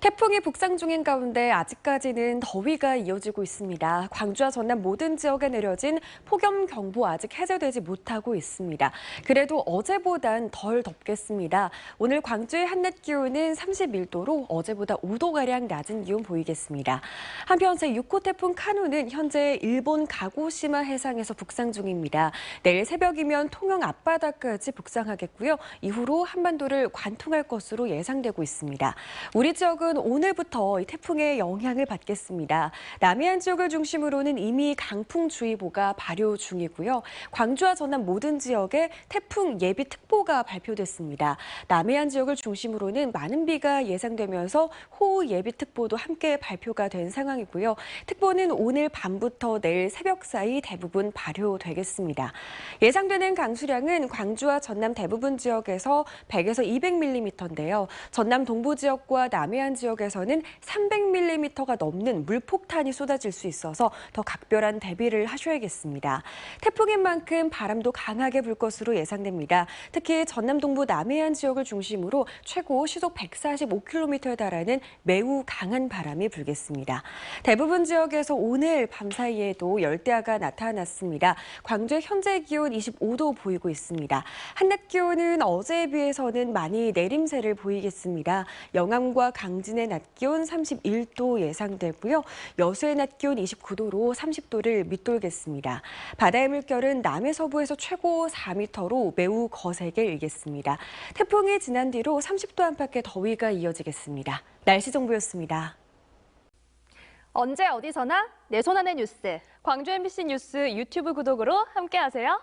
태풍이 북상 중인 가운데 아직까지는 더위가 이어지고 있습니다. 광주와 전남 모든 지역에 내려진 폭염 경보 아직 해제되지 못하고 있습니다. 그래도 어제보단 덜 덥겠습니다. 오늘 광주의 한낮 기온은 31도로 어제보다 5도가량 낮은 기온 보이겠습니다. 한편 제6호 태풍 카누는 현재 일본 가고시마 해상에서 북상 중입니다. 내일 새벽이면 통영 앞바다까지 북상하겠고요. 이후로 한반도를 관통할 것으로 예상되고 있습니다. 우리 지역은 오늘부터 이 태풍의 영향을 받겠습니다. 남해안 지역을 중심으로는 이미 강풍주의보가 발효 중이고요. 광주와 전남 모든 지역에 태풍 예비특보가 발표됐습니다. 남해안 지역을 중심으로는 많은 비가 예상되면서 호우 예비특보도 함께 발표가 된 상황이고요. 특보는 오늘 밤부터 내일 새벽 사이 대부분 발효되겠습니다. 예상되는 강수량은 광주와 전남 대부분 지역에서 100에서 200mm인데요. 전남 동부 지역과 남해안 지역 에서는 300mm가 넘는 물폭탄이 쏟아질 수 있어서 더 각별한 대비를 하셔야겠습니다. 태풍인 만큼 바람도 강하게 불 것으로 예상됩니다. 특히 전남 동부 남해안 지역을 중심으로 최고 시속 145km에 달하는 매우 강한 바람이 불겠습니다. 대부분 지역에서 오늘 밤 사이에도 열대야가 나타났습니다. 광주의 현재 기온 25도 보이고 있습니다. 한낮 기온은 어제에 비해서는 많이 내림세를 보이겠습니다. 영암과 강 진의 낮 기온 31도 예상되고요. 여수의 낮 기온 29도로 30도를 밑돌겠습니다. 바다의 물결은 남해 서부에서 최고 4m로 매우 거세게 일겠습니다. 태풍이 지난 뒤로 30도 안팎의 더위가 이어지겠습니다. 날씨 정보였습니다. 언제 어디서나 내 손 안의 뉴스. 광주 MBC 뉴스 유튜브 구독으로 함께하세요.